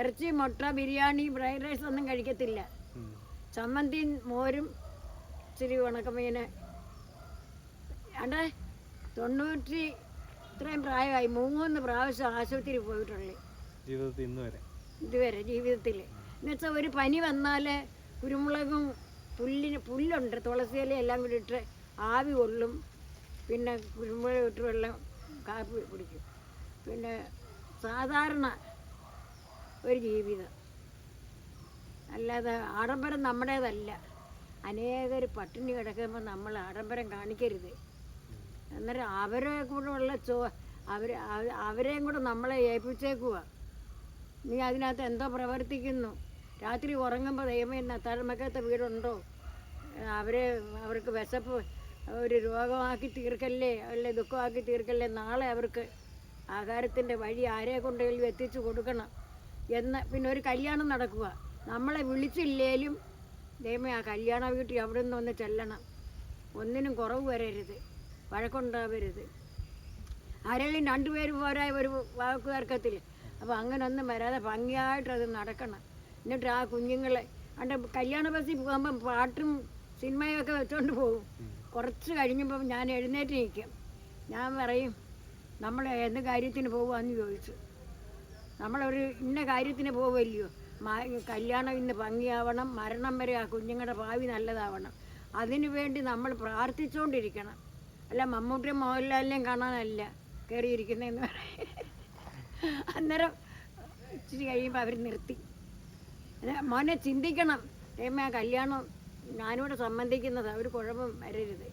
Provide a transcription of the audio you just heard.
ഇറച്ചി മുട്ട biryani fried rice ഒന്നും കഴിക്കത്തില്ല. ചമ്മന്തി ചമ്മന്തിയും മോരും ഇച്ചിരി ഉണക്കമീന് അണ്ടേ തൊണ്ണൂറ്റി ഇത്രയും പ്രായമായി. മൂന്ന് പ്രാവശ്യം ആശുപത്രി പോയിട്ടുള്ളു. ജീവിതത്തിൽ ഇന്ന് വരെ. ഇതുവരെ ജീവിതത്തിൽ. എന്നുവെച്ചാൽ ഒരു പനി വന്നാൽ കുരുമുളകും പുല്ലിന് പുല്ലുണ്ട്. തുളസി ഇല എല്ലാം കൂടി ഇട്ട് ആവി കൊള്ളും. പിന്നെ കുരുമുളക് ഇട്ട് വെള്ളം കാപ്പി കുടിക്കും. പിന്നെ സാധാരണ ഒരു ജീവിതം. അല്ലാതെ ആഡംബരം നമ്മുടേതല്ല. അനേകർ പട്ടിണി കിടക്കുമ്പോൾ നമ്മൾ ആഡംബരം കാണിക്കരുത്. അന്നേരം അവരെ കൂടെ ഉള്ള ചോ അവർ അവരെയും കൂടെ നമ്മളെ ഏൽപ്പിച്ചേക്കുക നീ അതിനകത്ത് എന്തോ പ്രവർത്തിക്കുന്നു. രാത്രി ഉറങ്ങുമ്പോൾ ദൈവമേ നത്താഴമക്കത്തെ വീടുണ്ടോ? അവരെ അവർക്ക് വിശപ്പ് ഒരു രോഗമാക്കി തീർക്കല്ലേ? അല്ലെ ദുഃഖമാക്കി തീർക്കല്ലേ? നാളെ അവർക്ക് ആഹാരത്തിന്റെ വഴി ആരെ കൊണ്ടെങ്കിലും എത്തിച്ചു കൊടുക്കണം. എന്ന് പിന്നെ ഒരു കല്യാണം നടക്കുക. നമ്മളെ വിളിച്ചില്ലേലും ദൈവമേ ആ കല്യാണ വീട്ടിൽ അവിടെ നിന്ന് ഒന്ന് ചെല്ലണം. ഒന്നിനും കുറവ് വരരുത്. വഴക്കുണ്ടാവരുത്. ആരെങ്കിലും രണ്ടുപേർ പോരാ ഒരു വാക്ക് തർക്കത്തിൽ അപ്പോൾ അങ്ങനെ ഒന്നും വരാതെ ഭംഗിയായിട്ട് അത് നടക്കണം. എന്നിട്ട് ആ കുഞ്ഞുങ്ങളെ അവിടെ കല്യാണ ബസ്സിൽ പോകുമ്പം പാട്ടും സിനിമയും ഒക്കെ വെച്ചുകൊണ്ട് പോകും. കുറച്ച് കഴിഞ്ഞപ്പം ഞാൻ എഴുന്നേറ്റ് നിൽക്കും. ഞാൻ പറയും നമ്മൾ എന്ത് കാര്യത്തിന് പോകുകയെന്ന് ചോദിച്ചു. നമ്മളൊരു ഇന്ന കാര്യത്തിന് പോവുമല്ലയോ കല്യാണം ഇന്ന് ഭംഗിയാവണം മരണം വരെ ആ കുഞ്ഞുങ്ങളുടെ ഭാവി നല്ലതാവണം. അതിനു വേണ്ടി നമ്മൾ പ്രാർത്ഥിച്ചുകൊണ്ടിരിക്കണം അല്ല മമ്മൂട്ടിയും മോഹൻലാലിനെയും കാണാനല്ല കയറിയിരിക്കുന്നതെന്ന് പറയും അന്നേരം ഇച്ചിരി കഴിയുമ്പോൾ അവർ നിർത്തി. മോനെ ചിന്തിക്കണം. ആ കല്യാണം ഞാനിവിടെ സംബന്ധിക്കുന്നത് ഒരു കുഴപ്പം വരരുത്.